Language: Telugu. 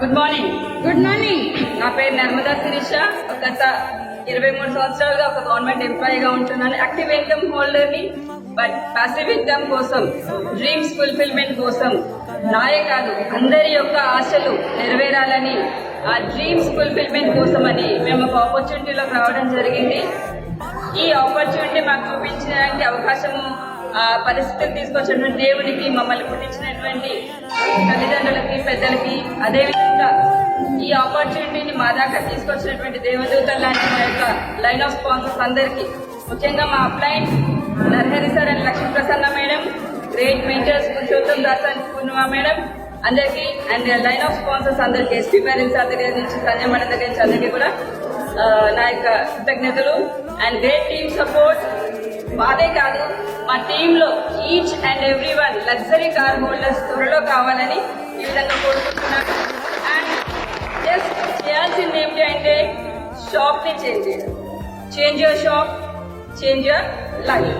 గుడ్ మార్నింగ్ గుడ్ మార్నింగ్ నా పేరు నర్మదా శిరీష. గత ఇరవై మూడు సంవత్సరాలుగా ఒక గవర్నమెంట్ ఎంప్లాయీగా ఉంటున్నాను. యాక్టివ్ ఇన్కమ్ హోల్డర్ని బట్ పాసివ్ ఇన్కమ్ కోసం డ్రీమ్స్ ఫుల్ఫిల్మెంట్ కోసం. నాయే కాదు అందరి యొక్క ఆశలు నెరవేరాలని ఆ డ్రీమ్స్ ఫుల్ఫిల్మెంట్ కోసం అని మేము ఒక ఆపర్చునిటీలోకి రావడం జరిగింది. ఈ ఆపర్చునిటీ మాకు చూపించడానికి అవకాశము ఆ పరిస్థితిని తీసుకొచ్చినటువంటి దేవునికి మమ్మల్ని పుట్టించినటువంటి పెద్దలకి అదేవిధంగా ఈ ఆపర్చునిటీని మా దాకా తీసుకొచ్చినటువంటి దేవదూతల లాంటి మా యొక్క లైన్ ఆఫ్ స్పాన్సర్స్ అందరికీ. ముఖ్యంగా మా upline Narahari sir and Lakshmi Prasanna madam great mentors Purushottam Das and Purnima madam అందరికీ అండ్ లైన్ ఆఫ్ స్పాన్సర్స్ అందరికీ ఎస్పీ పేరెంట్స్ దగ్గర నుంచి సంజయ్ మేడం దగ్గర నుంచి అందరికీ కూడా నా యొక్క కృతజ్ఞతలు. అండ్ గ్రేట్ టీమ్ సపోర్ట్ మాదే కాదు మా టీంలో each and every one luxury car holders త్వరలో కావాలని ఈ విధంగా కోరుకుంటున్నాను అండ్ జస్ట్ చేయాల్సింది ఏమిటి అంటే షాప్ని చేంజ్ చేయాలి change your shop change your life